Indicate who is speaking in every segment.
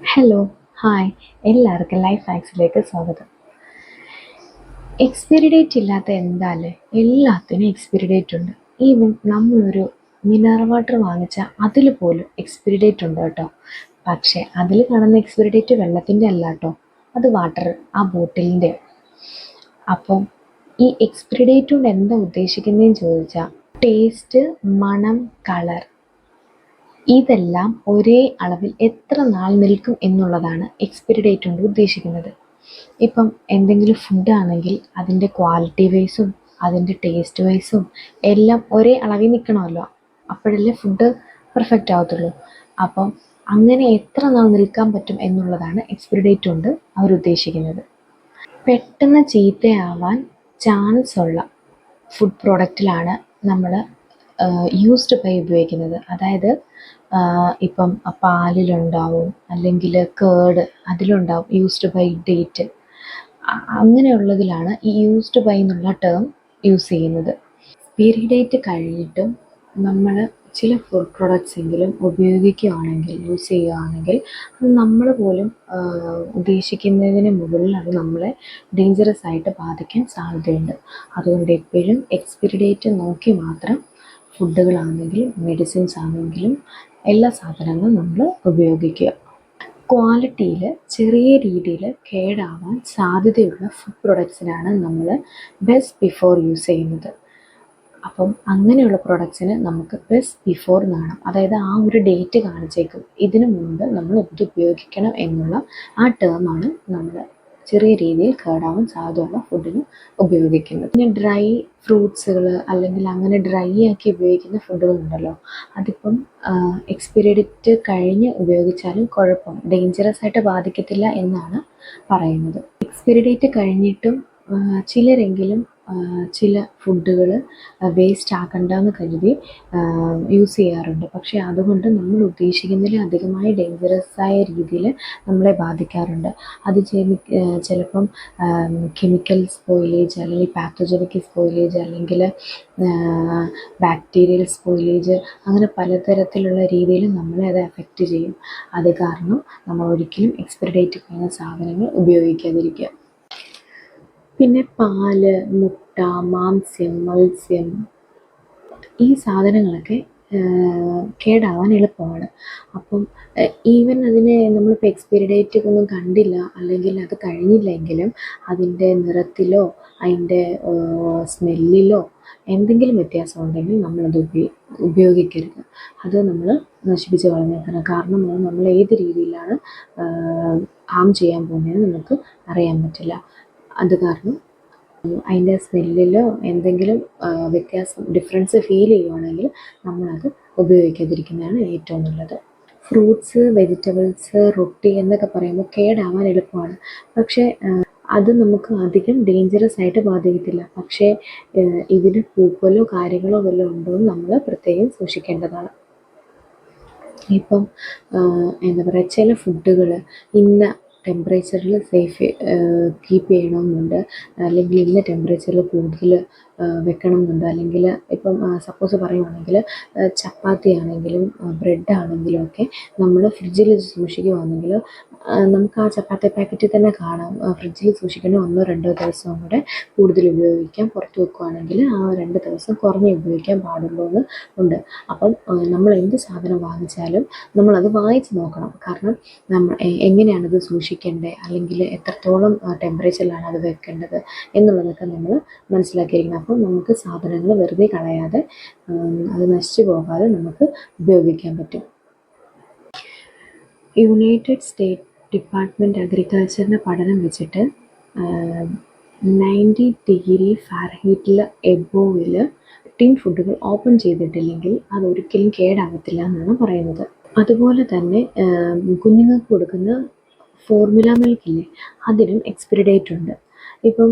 Speaker 1: Hello hi എല്ലാവർക്കും life ഹാക്സിലേക്ക് സ്വാഗതം. എക്സ്പയറി ഡേറ്റ് ഇല്ലാത്ത എന്താല്ലേ എല്ലാത്തിനും എക്സ്പയറി ഡേറ്റ് ഉണ്ട്. ഈവൻ നമ്മളൊരു മിനറൽ വാട്ടർ വാങ്ങിച്ചാൽ അതിൽ പോലും എക്സ്പയറി ഡേറ്റ് ഉണ്ട് കേട്ടോ. പക്ഷേ അതിൽ കാണുന്ന എക്സ്പയറി ഡേറ്റ് വെള്ളത്തിന്റെ അല്ല കേട്ടോ. അത് വാട്ടർ ആ ബോട്ടിലിന്റെ അപ്പം ഈ എക്സ്പയറി ഡേറ്റ് കൊണ്ട് എന്താ ഉദ്ദേശിക്കുന്നതെന്ന് ചോദിച്ചാൽ ടേസ്റ്റ് മണം കളർ ഇതെല്ലാം ഒരേ അളവിൽ എത്ര നാൾ നിൽക്കും എന്നുള്ളതാണ് എക്സ്പയറി ഡേറ്റ് കൊണ്ട് ഉദ്ദേശിക്കുന്നത്. ഇപ്പം എന്തെങ്കിലും ഫുഡാണെങ്കിൽ അതിന്റെ ക്വാളിറ്റി വൈസും അതിന്റെ ടേസ്റ്റ് വൈസും എല്ലാം ഒരേ അളവിൽ നിൽക്കണമല്ലോ. അപ്പോഴല്ലേ ഫുഡ് പെർഫെക്റ്റ് ആവത്തുള്ളൂ. അപ്പം അങ്ങനെ എത്ര നാൾ നിൽക്കാൻ പറ്റും എന്നുള്ളതാണ് എക്സ്പയറി ഡേറ്റ് കൊണ്ട് അവർ ഉദ്ദേശിക്കുന്നത്. പെട്ടെന്ന് ചീത്തയാവാൻ ചാൻസ് ഉള്ള ഫുഡ് പ്രോഡക്റ്റിലാണ് നമ്മൾ യൂസ്ഡ് ബൈ ഉപയോഗിക്കുന്നത്. അതായത് ഇപ്പം പാലിലുണ്ടാവും അല്ലെങ്കിൽ കേർഡ് അതിലുണ്ടാവും യൂസ്ഡ് ബൈ ഡേറ്റ് അങ്ങനെയുള്ളതിലാണ് ഈ യൂസ്ഡ് ബൈ എന്നുള്ള ടേം യൂസ് ചെയ്യുന്നത്. എക്സ്പയറി ഡേറ്റ് കഴിഞ്ഞിട്ടും നമ്മൾ ചില ഫുഡ് പ്രൊഡക്ട്സ് എങ്കിലും ഉപയോഗിക്കുകയാണെങ്കിൽ യൂസ് ചെയ്യുകയാണെങ്കിൽ അത് നമ്മൾ പോലും ഉദ്ദേശിക്കുന്നതിന് മുകളിൽ അത് നമ്മളെ ഡേഞ്ചറസ് ആയിട്ട് ബാധിക്കാൻ സാധ്യതയുണ്ട്. അതുകൊണ്ട് എപ്പോഴും എക്സ്പയറി ഡേറ്റ് നോക്കി മാത്രം ഫുഡുകളാണെങ്കിലും മെഡിസിൻസ് ആണെങ്കിലും എല്ലാ സാധനങ്ങളും നമ്മൾ ഉപയോഗിക്കുക. ക്വാളിറ്റിയിൽ ചെറിയ രീതിയിൽ കേടാവാൻ സാധ്യതയുള്ള ഫുഡ് പ്രൊഡക്ട്സിനാണ് നമ്മൾ ബെസ്റ്റ് ബിഫോർ യൂസ് ചെയ്യുന്നത്. അപ്പം അങ്ങനെയുള്ള പ്രൊഡക്ട്സിന് നമുക്ക് ബെസ്റ്റ് ബിഫോർ എന്നാണ് അതായത് ആ ഒരു ഡേറ്റ് കാണിച്ചേക്കും. ഇതിനു മുമ്പ് നമ്മൾ ഇത് ഉപയോഗിക്കണം എന്നുള്ള ആ ടേമാണ് നമ്മൾ ചെറിയ രീതിയിൽ കേടാവാൻ സാധ്യതയുള്ള ഫുഡിന് ഉപയോഗിക്കുന്നത്. പിന്നെ ഡ്രൈ ഫ്രൂട്ട്സുകൾ അല്ലെങ്കിൽ അങ്ങനെ ഡ്രൈ ആക്കി ഉപയോഗിക്കുന്ന ഫുഡുകളുണ്ടല്ലോ അതിപ്പം എക്സ്പയറി ഡേറ്റ് കഴിഞ്ഞ് ഉപയോഗിച്ചാലും കുഴപ്പം ഡേഞ്ചറസ് ആയിട്ട് ബാധിക്കത്തില്ല എന്നാണ് പറയുന്നത്. എക്സ്പയറി ഡേറ്റ് കഴിഞ്ഞിട്ടും ചിലരെങ്കിലും ചില ഫുഡുകൾ വേസ്റ്റ് ആക്കണ്ടെന്ന് കരുതി യൂസ് ചെയ്യാറുണ്ട്. പക്ഷേ അതുകൊണ്ട് നമ്മൾ ഉദ്ദേശിക്കുന്നതിലും അധികമായി ഡേഞ്ചറസ് ആയ രീതിയിൽ നമ്മളെ ബാധിക്കാറുണ്ട്. അത് ചിലപ്പം കെമിക്കൽ സ്പോയിലേജ് അല്ലെങ്കിൽ പാത്തോജനിക് സ്പോയിലേജ് അല്ലെങ്കിൽ ബാക്ടീരിയൽ സ്പോയിലേജ് അങ്ങനെ പലതരത്തിലുള്ള രീതിയിൽ നമ്മളെ അത് എഫക്റ്റ് ചെയ്യും. അത് കാരണം നമ്മൾ ഒരിക്കലും എക്സ്പയറി ഡേറ്റ് കഴിഞ്ഞ സാധനങ്ങൾ ഉപയോഗിക്കാതിരിക്കുക. പിന്നെ പാൽ മുട്ട മാംസ്യം മത്സ്യം ഈ സാധനങ്ങളൊക്കെ കേടാവാൻ എളുപ്പമാണ്. അപ്പം ഈവൻ അതിനെ നമ്മളിപ്പോൾ എക്സ്പയറി ഡേറ്റ് ഒന്നും കണ്ടില്ല അല്ലെങ്കിൽ അത് കഴിഞ്ഞില്ലെങ്കിലും അതിന്റെ നിറത്തിലോ അതിന്റെ സ്മെല്ലിലോ എന്തെങ്കിലും വ്യത്യാസം ഉണ്ടെങ്കിൽ നമ്മളത് ഉപയോ ഉപയോഗിക്കരുത്. അത് നമ്മൾ നശിപ്പിച്ച് കളഞ്ഞേക്കണം. കാരണം അത് നമ്മൾ ഏത് രീതിയിലാണ് ഹാം ചെയ്യാൻ പോകുന്നതെന്ന് നമുക്ക് അറിയാൻ പറ്റില്ല. അത് കാരണം. അതിന്റെ സ്മെല്ലിലോ എന്തെങ്കിലും വ്യത്യാസം ഡിഫറൻസ് ഫീൽ ചെയ്യുവാണെങ്കിൽ നമ്മളത് ഉപയോഗിക്കാതിരിക്കുന്നതാണ് ഏറ്റവും നല്ലത്. ഫ്രൂട്ട്സ് വെജിറ്റബിൾസ് റൊട്ടി എന്നൊക്കെ പറയുമ്പോൾ കേടാവാൻ എളുപ്പമാണ്. പക്ഷേ അത് നമുക്ക് അധികം ഡേഞ്ചറസ് ആയിട്ട് ബാധിക്കത്തില്ല. പക്ഷേ ഇതിന് പൂപ്പലോ കാര്യങ്ങളോ വല്ലതും ഉണ്ടോ എന്ന് നമ്മൾ പ്രത്യേകം സൂക്ഷിക്കേണ്ടതാണ്. ഇപ്പം എന്താ പറയുക ചില ഫുഡുകൾ ഇന്ന ടെമ്പറേച്ചറിൽ സേഫ് കീപ്പ് ചെയ്യണമെന്നുണ്ട് അല്ലെങ്കിൽ ഇന്ന ടെമ്പറേച്ചറിൽ കൂടുതൽ വെക്കണം എന്നുണ്ട് അല്ലെങ്കിൽ ഇപ്പം സപ്പോസ് പറയുവാണെങ്കിൽ ചപ്പാത്തി ആണെങ്കിലും ബ്രെഡ് ആണെങ്കിലും ഒക്കെ നമ്മൾ ഫ്രിഡ്ജിൽ സൂക്ഷിക്കുവാണെങ്കിൽ നമുക്ക് ആ ചപ്പാത്തി പാക്കറ്റിൽ തന്നെ കാണാം. ഫ്രിഡ്ജിൽ സൂക്ഷിക്കണേ ഒന്നോ രണ്ടോ ദിവസം കൂടെ കൂടുതൽ ഉപയോഗിക്കാം. പുറത്ത് വെക്കുവാണെങ്കിൽ ആ രണ്ട് ദിവസം കുറഞ്ഞേ ഉപയോഗിക്കാൻ പാടുള്ളൂ എന്ന് ഉണ്ട്. അപ്പം നമ്മൾ എന്ത് സാധനം വാങ്ങിച്ചാലും നമ്മളത് വായിച്ച് നോക്കണം. കാരണം നമ്മൾ എങ്ങനെയാണത് സൂക്ഷിക്കേണ്ടത്? അല്ലെങ്കിൽ എത്രത്തോളം ടെമ്പറേച്ചറിലാണ് അത് വെക്കേണ്ടത് എന്നുള്ളതൊക്കെ നമ്മൾ മനസ്സിലാക്കിയിരിക്കണം. അപ്പം നമുക്ക് സാധനങ്ങൾ വെറുതെ കളയാതെ അത് നശിച്ചു പോകാതെ നമുക്ക് ഉപയോഗിക്കാൻ പറ്റും. യുണൈറ്റഡ് സ്റ്റേറ്റ് ഡിപ്പാർട്ട്മെന്റ് അഗ്രികൾച്ചറിന്റെ പഠനം വെച്ചിട്ട് നയന്റി ഡിഗ്രി ഫാരൻഹീറ്റിൽ എബോവിൽ ടിൻ ഫുഡുകൾ ഓപ്പൺ ചെയ്തിട്ടില്ലെങ്കിൽ അത് ഒരിക്കലും കേടാകത്തില്ല എന്നാണ് പറയുന്നത്. അതുപോലെ തന്നെ കുഞ്ഞുങ്ങൾക്ക് കൊടുക്കുന്ന ഫോർമുല മിൽക്കില്ലേ അതിനും എക്സ്പിറി ഡേറ്റ് ഉണ്ട്. ഇപ്പം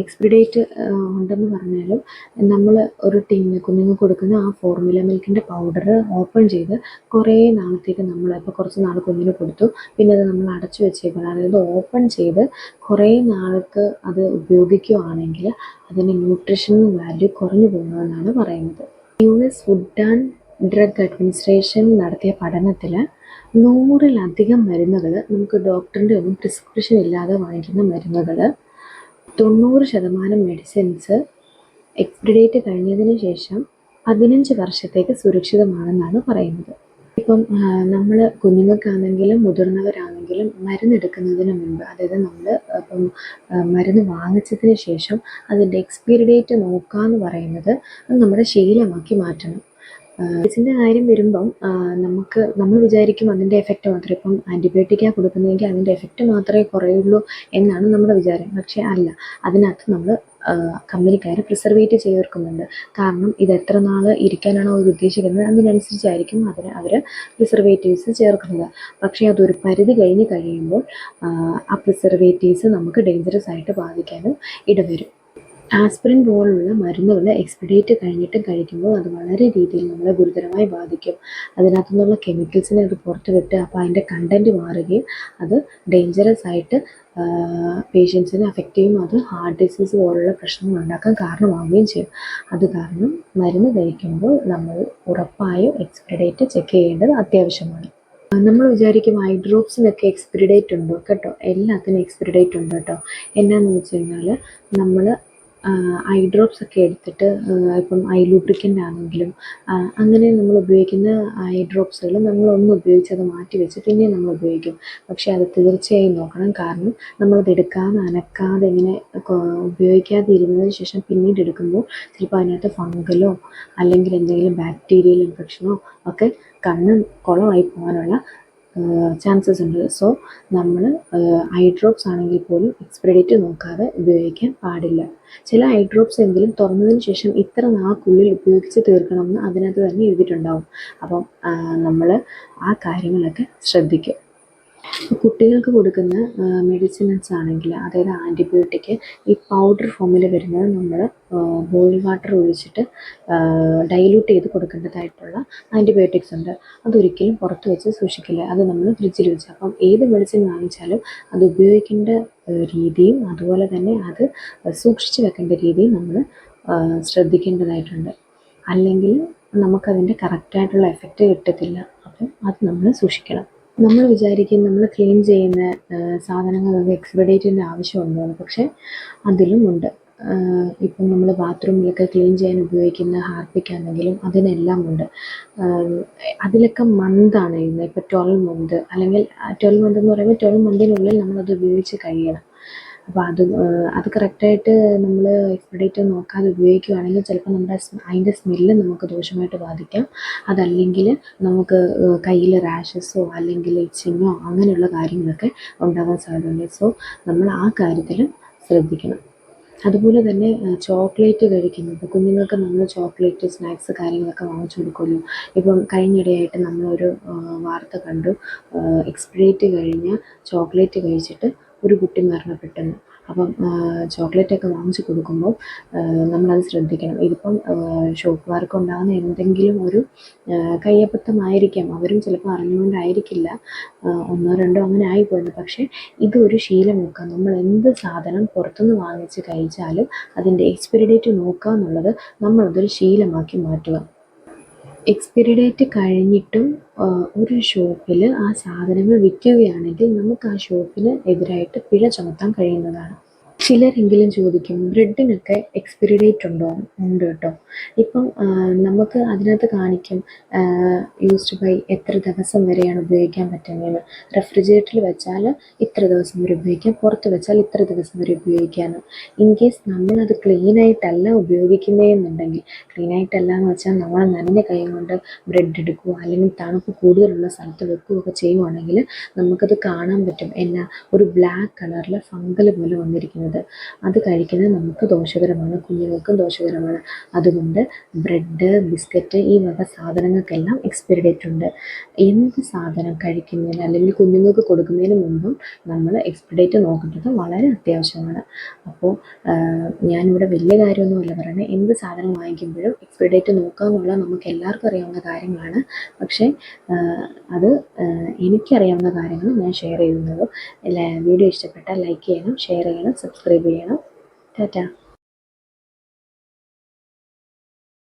Speaker 1: എക്സ്പിരി ഡേറ്റ് ഉണ്ടെന്ന് പറഞ്ഞാലും നമ്മൾ ഒരു ടിന്ന് കുഞ്ഞുങ്ങൾക്ക് കൊടുക്കുന്ന ആ ഫോർമുല മിൽക്കിന്റെ പൗഡർ ഓപ്പൺ ചെയ്ത് കുറേ നാളത്തേക്ക് നമ്മൾ ഇപ്പോൾ കുറച്ച് നാൾ കുഞ്ഞിന് കൊടുത്തു. പിന്നെ അത് നമ്മൾ അടച്ചു വെച്ചേക്കണം. അതായത് ഓപ്പൺ ചെയ്ത് കുറേ നാൾക്ക് അത് ഉപയോഗിക്കുകയാണെങ്കിൽ അതിന് ന്യൂട്രീഷൻ വാല്യൂ കുറഞ്ഞു പോകുന്നതെന്നാണ് പറയുന്നത്. U S food and drug administration നടത്തിയ പഠനത്തിൽ നൂറിലധികം മരുന്നുകൾ നമുക്ക് ഡോക്ടറിന്റെ ഒന്നും പ്രിസ്ക്രിപ്ഷൻ ഇല്ലാതെ വാങ്ങിക്കുന്ന മരുന്നുകൾ തൊണ്ണൂറ് ശതമാനം മെഡിസിൻസ് എക്സ്പിരി ഡേറ്റ് കഴിഞ്ഞതിന് ശേഷം പതിനഞ്ച് വർഷത്തേക്ക് സുരക്ഷിതമാണെന്നാണ് പറയുന്നത്. ഇപ്പം നമ്മൾ കുഞ്ഞുങ്ങൾക്കാണെങ്കിലും മുതിർന്നവരാണെങ്കിലും മരുന്നെടുക്കുന്നതിന് മുൻപ് അതായത് നമ്മൾ ഇപ്പം മരുന്ന് വാങ്ങിച്ചതിന് ശേഷം അതിന്റെ എക്സ്പയറി ഡേറ്റ് നോക്കുക എന്ന് പറയുന്നത് അത് നമ്മുടെ ശീലമാക്കി മാറ്റണം. മെഡിസിന്റെ കാര്യം വരുമ്പം നമുക്ക് നമ്മൾ വിചാരിക്കും അതിന്റെ എഫക്റ്റ് മാത്രമേ ഇപ്പം ആന്റിബയോട്ടിക്കാണ് കൊടുക്കുന്നതെങ്കിൽ അതിന്റെ എഫക്റ്റ് മാത്രമേ കുറയുള്ളൂ എന്നാണ് നമ്മുടെ വിചാരം. പക്ഷേ അല്ല അതിനകത്ത് നമ്മൾ കമ്പനിക്കാർ പ്രിസർവേറ്റ് ചേർക്കുന്നുണ്ട് കാരണം ഇത് എത്ര നാൾ ഇരിക്കാനാണോ അവർ ഉദ്ദേശിക്കുന്നത് അതിനനുസരിച്ചായിരിക്കും അതിന് അവർ പ്രിസർവേറ്റീവ്സ് ചേർക്കുന്നത്. പക്ഷേ അതൊരു പരിധി കഴിഞ്ഞ് കഴിയുമ്പോൾ ആ പ്രിസർവേറ്റീവ്സ് നമുക്ക് ഡേഞ്ചറസ് ആയിട്ട് ബാധിക്കാനും ഇടവരും. ആസ്പിരിൻ പോലുള്ള മരുന്നുകൾ എക്സ്പിഡേറ്റ് കഴിഞ്ഞിട്ട് കഴിക്കുമ്പോൾ അത് വളരെ രീതിയിൽ നമ്മളെ ഗുരുതരമായി ബാധിക്കും. അതിനകത്തു നിന്നുള്ള കെമിക്കൽസിനെ അത് പുറത്ത് വിട്ട് അപ്പോൾ അതിന്റെ കണ്ടന്റ് മാറുകയും അത് ഡേഞ്ചറസ് ആയിട്ട് പേഷ്യൻസിനെ അഫക്റ്റ് ചെയ്യും. അത് ഹാർട്ട് ഡിസീസ് പോലുള്ള പ്രശ്നങ്ങൾ ഉണ്ടാക്കാൻ കാരണമാവുകയും ചെയ്യും. അത് കാരണം മരുന്ന് കഴിക്കുമ്പോൾ നമ്മൾ ഉറപ്പായും എക്സ്പിരി ഡേറ്റ് ചെക്ക് ചെയ്യേണ്ടത് അത്യാവശ്യമാണ്. നമ്മൾ വിചാരിക്കും ഐ ഡ്രോപ്സിനൊക്കെ എക്സ്പിരി ഡേറ്റ് ഉണ്ടോ. കേട്ടോ? എല്ലാത്തിനും എക്സ്പിരി ഡേറ്റ് ഉണ്ട് കേട്ടോ? എന്നാന്ന് വെച്ച് കഴിഞ്ഞാൽ നമ്മൾ ഐ ഡ്രോപ്സ് ഒക്കെ എടുത്തിട്ട് ഇപ്പം ഐ ലൂബ്രിക്കന്റ് ആണെങ്കിലും അങ്ങനെ നമ്മൾ ഉപയോഗിക്കുന്ന ഐ ഡ്രോപ്സുകൾ ഉപയോഗിച്ച് അത് മാറ്റി വെച്ച് പിന്നെയും നമ്മൾ ഉപയോഗിക്കും. പക്ഷേ അത് തീർച്ചയായും നോക്കണം. കാരണം നമ്മളത് എടുക്കാതെ അനക്കാതെ ഇങ്ങനെ ഉപയോഗിക്കാതെ ഇരുന്നതിന് ശേഷം പിന്നീട് എടുക്കുമ്പോൾ ചിലപ്പോൾ അതിനകത്ത് ഫംഗലോ അല്ലെങ്കിൽ എന്തെങ്കിലും ബാക്ടീരിയൽ ഇൻഫെക്ഷനോ ഒക്കെ കണ്ണ് കുളമായി പോകാനുള്ള ചാൻസസ് ഉണ്ട്. സോ നമ്മൾ ഐ ഡ്രോപ്സ് ആണെങ്കിൽ പോലും എക്സ്പയറി നോക്കാതെ ഉപയോഗിക്കാൻ പാടില്ല. ചില ഐ ഡ്രോപ്സ് എങ്കിലും തുറന്നതിന് ശേഷം ഇത്ര നാൾക്കുള്ളിൽ ഉപയോഗിച്ച് തീർക്കണമെന്ന് അതിനകത്ത് തന്നെ എഴുതിയിട്ടുണ്ടാവും. അപ്പം നമ്മൾ ആ കാര്യങ്ങളൊക്കെ ശ്രദ്ധിക്കുക. കുട്ടികൾക്ക് കൊടുക്കുന്ന മെഡിസിൻസ് ആണെങ്കിൽ അതായത് ആന്റിബയോട്ടിക് ഈ പൗഡർ ഫോമിൽ വരുന്നത് നമ്മൾ ബോയിൽ വാട്ടർ ഒഴിച്ചിട്ട് ഡൈല്യൂട്ട് ചെയ്ത് കൊടുക്കേണ്ടതായിട്ടുള്ള ആന്റിബയോട്ടിക്സ് ഉണ്ട്. അതൊരിക്കലും പുറത്ത് വെച്ച് സൂക്ഷിക്കില്ല. അത് നമ്മൾ ഫ്രിഡ്ജിൽ വെച്ച്. അപ്പം ഏത് മെഡിസിൻ വാങ്ങിച്ചാലും അത് ഉപയോഗിക്കേണ്ട രീതിയും അതുപോലെ തന്നെ അത് സൂക്ഷിച്ച് വെക്കേണ്ട രീതിയും നമ്മൾ ശ്രദ്ധിക്കേണ്ടതായിട്ടുണ്ട്. അല്ലെങ്കിൽ നമുക്കതിന്റെ കറക്റ്റായിട്ടുള്ള എഫക്റ്റ് കിട്ടത്തില്ല. അപ്പം അത് നമ്മൾ സൂക്ഷിക്കണം. നമ്മൾ വിചാരിക്കും നമ്മൾ ക്ലീൻ ചെയ്യുന്ന സാധനങ്ങൾക്ക് എക്സ്പയറി ഡേറ്റിന്റെ ആവശ്യമുണ്ടോയെന്ന് പക്ഷേ അതിലും ഉണ്ട്. ഇപ്പം നമ്മൾ ബാത്റൂമിലൊക്കെ ക്ലീൻ ചെയ്യാൻ ഉപയോഗിക്കുന്ന ഹാർപ്പിക്കാണെങ്കിലും അതിനെല്ലാം ഉണ്ട്. അതിലൊക്കെ മന്താണ് എഴുതുന്നത് ഇപ്പോൾ ട്വൽവ് മന്ത് അല്ലെങ്കിൽ ട്വൽവ് മന്ത് എന്ന് പറയുമ്പോൾ ട്വൽവ് മന്തിനുള്ളിൽ നമ്മളത് ഉപയോഗിച്ച് കഴിയണം. അപ്പോൾ അത് അത് കറക്റ്റായിട്ട് നമ്മൾ എക്സ്പെഡേറ്റ് നോക്കാതെ ഉപയോഗിക്കുകയാണെങ്കിൽ ചിലപ്പോൾ നമ്മുടെ അതിന്റെ സ്മെല്ല് നമുക്ക് ദോഷമായിട്ട് ബാധിക്കാം. അതല്ലെങ്കിൽ നമുക്ക് കയ്യിൽ റാഷസോ അല്ലെങ്കിൽ ഇച്ചിങ്ങോ അങ്ങനെയുള്ള കാര്യങ്ങളൊക്കെ ഉണ്ടാകാൻ സാധ്യതയുണ്ട്. സോ നമ്മൾ ആ കാര്യത്തിലും ശ്രദ്ധിക്കണം. അതുപോലെ തന്നെ ചോക്ലേറ്റ് കഴിക്കുന്നത് കുഞ്ഞുങ്ങൾക്ക് നമ്മൾ ചോക്ലേറ്റ് സ്നാക്സ് കാര്യങ്ങളൊക്കെ വാങ്ങിച്ചു കൊടുക്കുമല്ലോ. ഇപ്പം കഴിഞ്ഞിടെയായിട്ട് നമ്മളൊരു വാർത്ത കണ്ടു. എക്സ്പിറേറ്റ് കഴിഞ്ഞ് കഴിഞ്ഞ ചോക്ലേറ്റ് കഴിച്ചിട്ട് ഒരു കുട്ടി മരണപ്പെട്ടെന്ന് അപ്പം ചോക്ലേറ്റൊക്കെ വാങ്ങിച്ച് കൊടുക്കുമ്പോൾ നമ്മളത് ശ്രദ്ധിക്കണം. ഇതിപ്പം ഷോപ്പുകാർക്കുണ്ടാകുന്ന എന്തെങ്കിലും ഒരു കയ്യബദ്ധമായിരിക്കാം. അവരും ചിലപ്പോൾ അറിഞ്ഞുകൊണ്ടായിരിക്കില്ല. ഒന്നോ രണ്ടോ അങ്ങനെ ആയിപ്പോയത്. പക്ഷേ ഇതൊരു ശീലം നോക്കാം നമ്മൾ എന്ത് സാധനം പുറത്തുനിന്ന് വാങ്ങിച്ച് കഴിച്ചാലും അതിന്റെ എക്സ്പയറി ഡേറ്റ് നോക്കുക എന്നുള്ളത് നമ്മളതൊരു ശീലമാക്കി മാറ്റുക. എക്സ്പയറി ഡേറ്റ് കഴിഞ്ഞിട്ടും ഒരു ഷോപ്പിൽ ആ സാധനങ്ങൾ വിൽക്കുകയാണെങ്കിൽ നമുക്ക് ആ ഷോപ്പിന് എതിരായിട്ട് പിഴ ചുമത്താൻ കഴിയുന്നതാണ്. ചിലരെങ്കിലും ചോദിക്കും ബ്രെഡിനൊക്കെ എക്സ്പയറി ഡേറ്റ് ഉണ്ടോ? ഉണ്ട് കേട്ടോ. ഇപ്പം നമുക്ക് അതിനകത്ത് കാണിക്കും യൂസ്ഡ് ബൈ എത്ര ദിവസം വരെയാണ് ഉപയോഗിക്കാൻ പറ്റുന്നതെന്ന്. റെഫ്രിജറേറ്ററിൽ വെച്ചാൽ ഇത്ര ദിവസം വരെ ഉപയോഗിക്കാം പുറത്ത് വെച്ചാൽ ഇത്ര ദിവസം വരെ ഉപയോഗിക്കാമെന്ന് ഇൻ കേസ് നമ്മളത് ക്ലീനായിട്ടല്ല ഉപയോഗിക്കുന്നതെന്നുണ്ടെങ്കിൽ ക്ലീനായിട്ടല്ല എന്ന് വെച്ചാൽ നമ്മൾ നനഞ്ഞ കൈ കൊണ്ട് ബ്രെഡ് എടുക്കുക അല്ലെങ്കിൽ തണുപ്പ് കൂടുതലുള്ള സ്ഥലത്ത് വെക്കുകയൊക്കെ ചെയ്യുവാണെങ്കിൽ നമുക്കത് കാണാൻ പറ്റും. എന്നാ ഒരു ബ്ലാക്ക് കളറിൽ ഫംഗൽ പോലെ വന്നിരിക്കുന്നത് അത് കഴിക്കുന്നത് നമുക്ക് ദോഷകരമാണ് കുഞ്ഞുങ്ങൾക്കും ദോഷകരമാണ്. അതുകൊണ്ട് ബ്രെഡ് ബിസ്ക്കറ്റ് ഈ വക സാധനങ്ങൾക്കെല്ലാം എക്സ്പയറി ഡേറ്റ് ഉണ്ട്. എന്ത് സാധനം കഴിക്കുന്നതിന് അല്ലെങ്കിൽ കുഞ്ഞുങ്ങൾക്ക് കൊടുക്കുന്നതിന് മുമ്പും നമ്മൾ എക്സ്പയറി ഡേറ്റ് നോക്കേണ്ടത് വളരെ അത്യാവശ്യമാണ്. അപ്പോൾ ഞാനിവിടെ വലിയ കാര്യമൊന്നുമല്ല പറയുന്നത്. എന്ത് സാധനം വാങ്ങിക്കുമ്പോഴും എക്സ്പയറി ഡേറ്റ് നോക്കുക എന്നുള്ളത് നമുക്ക് എല്ലാവർക്കും അറിയാവുന്ന കാര്യങ്ങളാണ്. പക്ഷേ അത് എനിക്കറിയാവുന്ന കാര്യങ്ങൾ ഞാൻ ഷെയർ ചെയ്യുന്നത് വീഡിയോ ഇഷ്ടപ്പെട്ടാൽ ലൈക്ക് ചെയ്യണം ഷെയർ ചെയ്യണം സബ്സ്ക്രൈബ് ചെയ്യണം. ടാറ്റ.